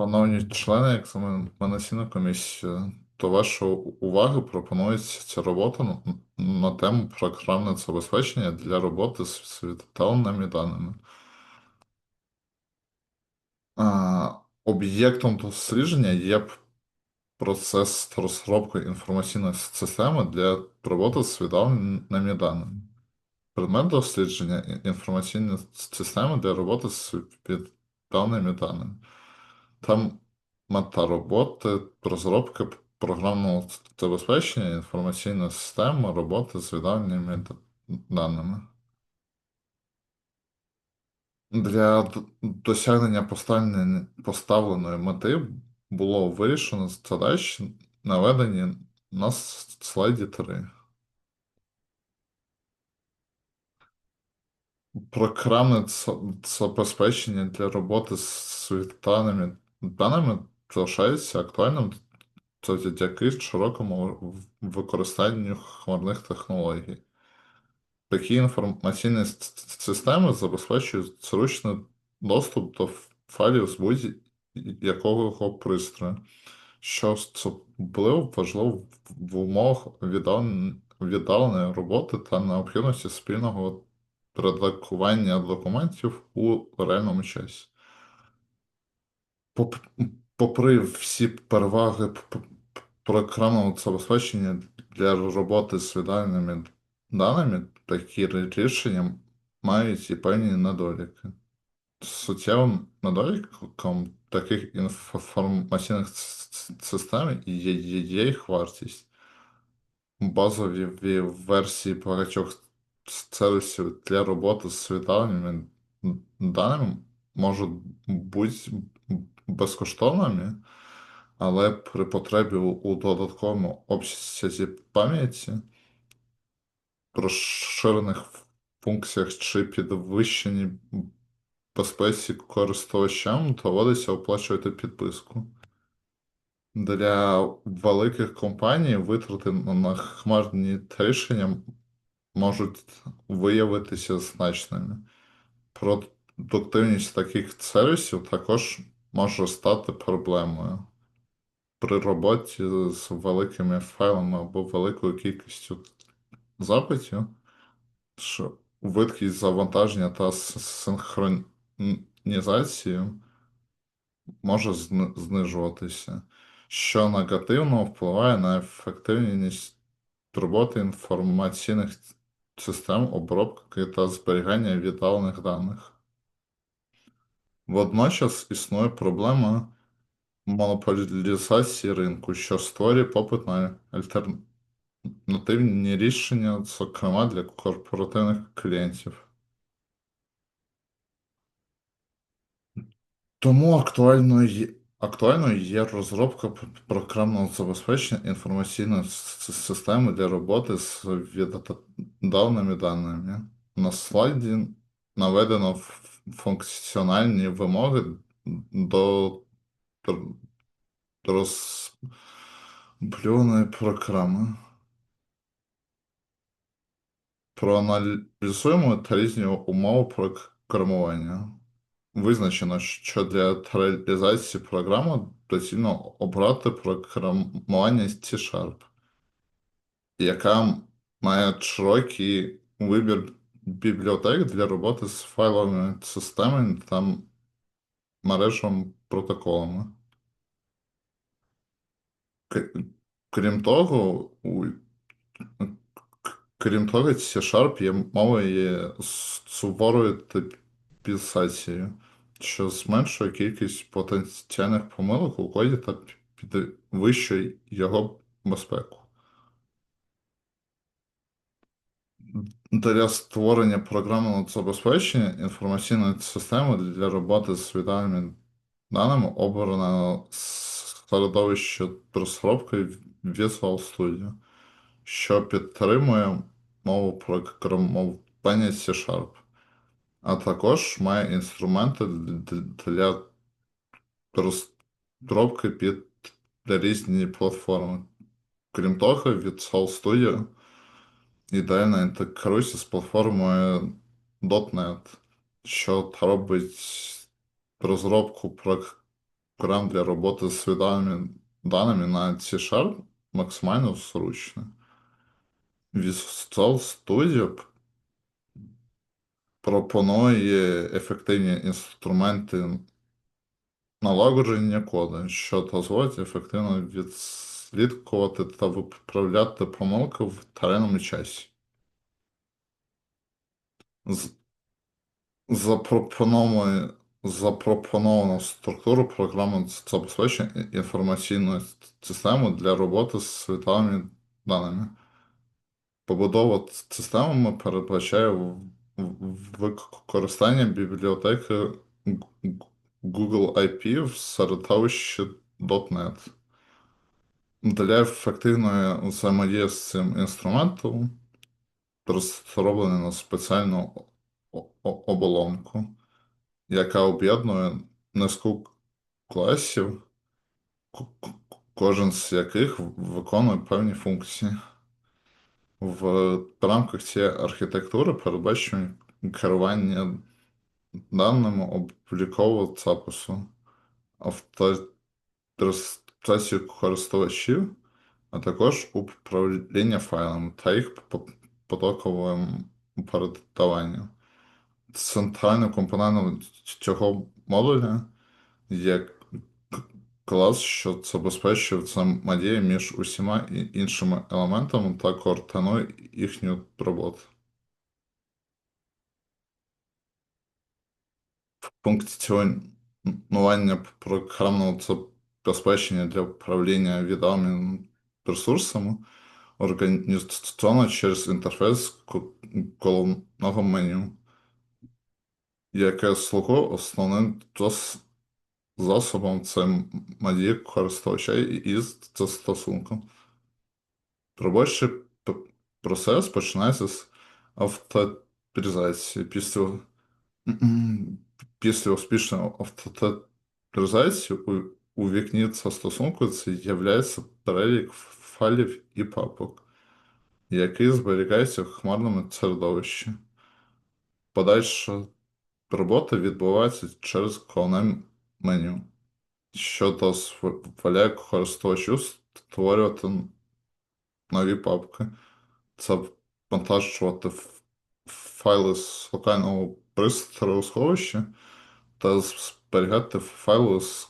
Шановні члени екзаменаційної комісії, до вашої уваги пропонується ця робота на, тему програмне забезпечення для роботи з світовими даними. Об'єктом дослідження є процес розробки інформаційної системи для роботи з віддаленими даними. Предмет дослідження інформаційної системи для роботи з віддаленими даними. Там мета роботи, розробка програмного забезпечення інформаційної системи роботи з віддаленими д- даними. Для досягнення поставленої, мети було вирішено задачі, наведені на слайді 3. Програмне забезпечення для роботи з віддаленими даними залишається актуальним завдяки широкому використанню хмарних технологій. Такі інформаційні системи забезпечують зручний доступ до файлів з будь-якого пристрою, що особливо важливо в умовах віддаленої роботи та необхідності спільного редагування документів у реальному часі. Поп- Попри всі переваги п- п- програмного забезпечення для роботи з віддаленими даними, такі рішення мають і певні недоліки. Суттєвим недоліком таких інформаційних систем є, є, є їх вартість. Базові ві- версії багатьох сервісів для роботи з віддаленими даними можуть бути безкоштовними, але при потребі у додатковому обсязі пам'яті, розширених функціях чи підвищеній безпеці користувачам доводиться оплачувати підписку. Для великих компаній витрати на хмарні рішення можуть виявитися значними. Продуктивність таких сервісів також може стати проблемою при роботі з великими файлами або великою кількістю запитів, що швидкість завантаження та синхронізації може знижуватися, що негативно впливає на ефективність роботи інформаційних систем обробки та зберігання віддалених даних. Водночас існує проблема монополізації ринку, що створює попит на альтернативні рішення, зокрема для корпоративних клієнтів. Тому актуальною є, актуальною є розробка програмного забезпечення інформаційної системи для роботи з віддаленими даними. На слайді наведено функціональні вимоги до р- розблюної програми. Проаналізуємо та різні умови програмування. Визначено, що для реалізації програми доцільно обрати програмування C-Sharp, яка має широкий вибір бібліотек для роботи з файловими системами та мережевими протоколами. Крім того, у Крім того, C-Sharp є мовою суворою типізацією, що зменшує кількість потенціальних помилок у коді та підвищує його безпеку. Для створення програмного забезпечення інформаційної системи для роботи з відданими даними обрано середовище розробки Visual Studio, що підтримує мову програмування C-Sharp, а також має інструменти для розробки під різні платформи. Крім того, Visual Studio ідеально інтегрується з платформою .NET, що робить розробку програм для роботи з відомими даними на C-Sharp максимально зручно. Visual Studio пропонує ефективні інструменти налагодження коду, що дозволить ефективно відслідкувати та виправляти помилки в реальному часі. Запропоновано, запропоновано структуру програми забезпечення інформаційної системи для роботи з відомими даними. Побудова системи передбачає використання бібліотеки Google IP в середовищі .NET. Для ефективної взаємодії з цим інструментом розроблено на спеціальну оболонку, яка об'єднує низку класів, кожен з яких виконує певні функції. В рамках цієї архітектури передбачено керування даними облікового запису, авторизацію користувачів, а також управління файлами та їх потоковим передаванням. Центральним компонентом цього модуля є клас, що забезпечує взаємодію між усіма іншими елементами та координує їхню роботу. Функціонування програмного забезпечення для управління відомими ресурсами організовано через інтерфейс к- головного меню, яке слугує основним зас- засобом взаємодії користувача із застосунком. Робочий процес починається з авторизації. Після, після успішної авторизації у, вікні застосунку з'являється перелік файлів і папок, який зберігається в хмарному середовищі. Подальша робота відбувається через головне меню, що дозволяє користувачу створювати нові папки, завантажувати файли з локального пристрою сховища та зберігати файли з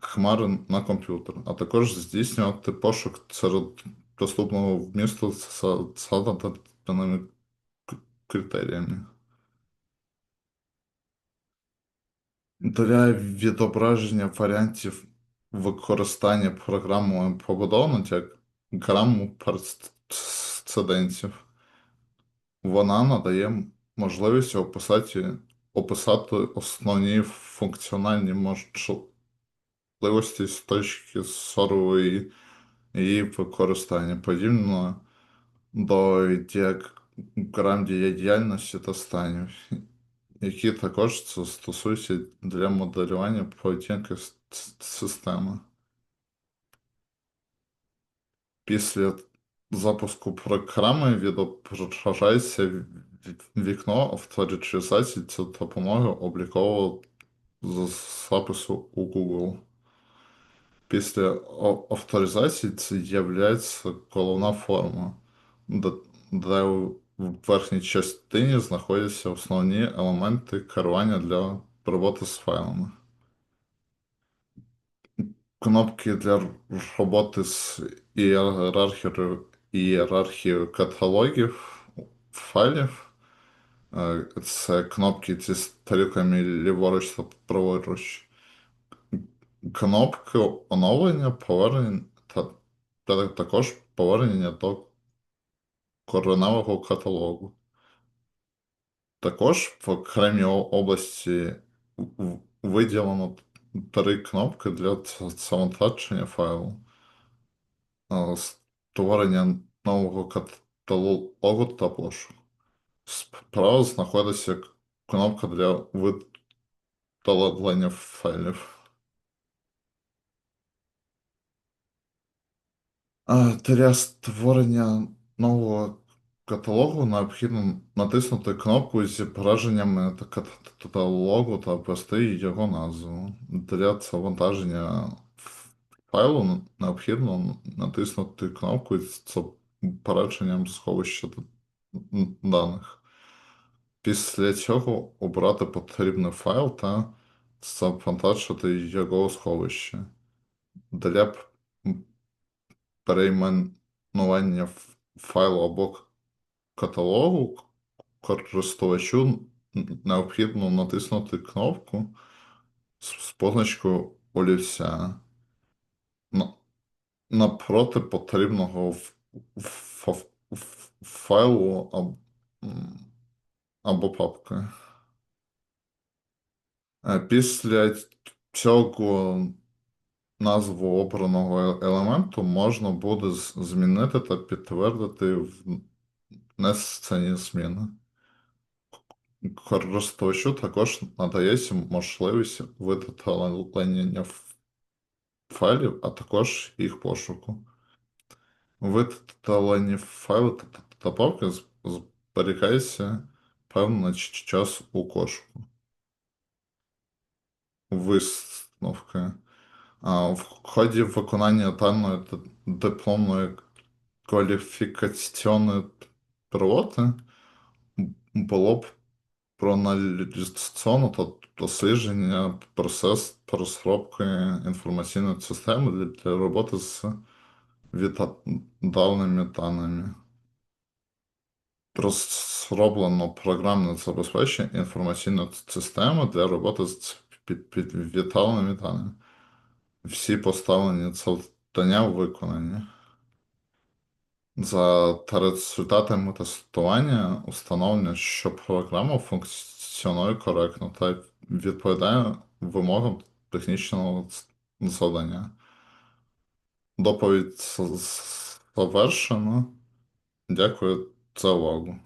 хмари на комп'ютер, а також здійснювати пошук серед доступного вмісту за заданими к- критеріями. Для відображення варіантів використання програмою побудовано як граму прецедентів. Вона надає можливість описати, описати основні функціональні можливості з точки зору її, використання, подібно до діаграм діяльності та станів, які також стосуються для моделювання поведінки системи. Після запуску програми відображається вікно авторизації за допомогою облікового запису у Google. Після авторизації це з'являється головна форма, де, де у верхній частині знаходяться основні елементи керування для роботи з файлами. Кнопки для роботи з ієрархією, ієрархією каталогів файлів. Е, Це кнопки зі стрілками ліворуч та праворуч. Кнопки оновлення, повернення та, та також повернення до кореневого каталогу. Також в окремій області виділено три кнопки для завантаження файлу. Е, Створення нового каталогу та пошук. Справа знаходиться кнопка для видалення файлів. Для створення нового каталогу необхідно натиснути кнопку зі зображеннями та кат- каталогу та ввести його назву. Для завантаження файлу необхідно натиснути кнопку з зображенням сховища даних. Після цього обрати потрібний файл та завантажити його сховище. Для перейменування файлу або каталогу користувачу необхідно натиснути кнопку з позначкою олівця напроти потрібного файлу або папки. Е, Після цього назву обраного елементу можна буде змінити та підтвердити внесені зміни. Користувачу також надається можливість видалення файлів, а також їх пошуку. Видалені файли та- папки зберігається певний час у кошику. Висновки. В ході виконання даної дипломної кваліфікаційної роботи було б проаналізовано та дослідження процес розробки інформаційної системи для, роботи з віддаленими даними. Розроблено програмне забезпечення інформаційної системи для роботи з віддаленими даними. Всі поставлені завдання виконані. За та результатами тестування установлено, що програма функціонує коректно та відповідає вимогам технічного завдання. Доповідь з- з- Дякую за увагу.